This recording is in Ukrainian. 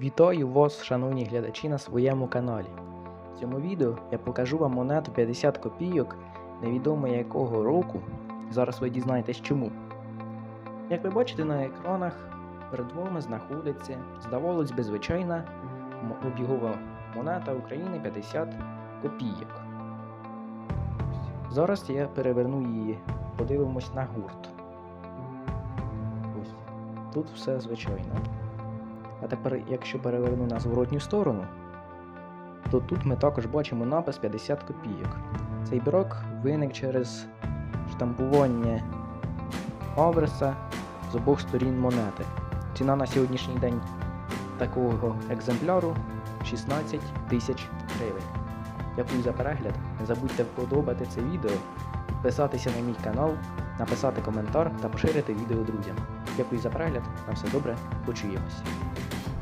Вітаю вас, шановні глядачі, на своєму каналі. В цьому відео я покажу вам монету 50 копійок невідомо якого року. Зараз ви дізнаєтесь чому. Як ви бачите на екранах, перед вами знаходиться, здавалось би, звичайна обігова монета України 50 копійок. Зараз я переверну її, подивимось на гурт. Ось. Тут все звичайно. А тепер, якщо переверну на зворотню сторону, то тут ми також бачимо напис 50 копійок. Цей брак виник через штампування аверса з обох сторін монети. Ціна на сьогоднішній день такого екземпляру 16 тисяч гривень. Дякую за перегляд. Не забудьте вподобати це відео, підписатися на мій канал, написати коментар та поширити відео друзям. Дякую за перегляд. На все добре. Почуємось.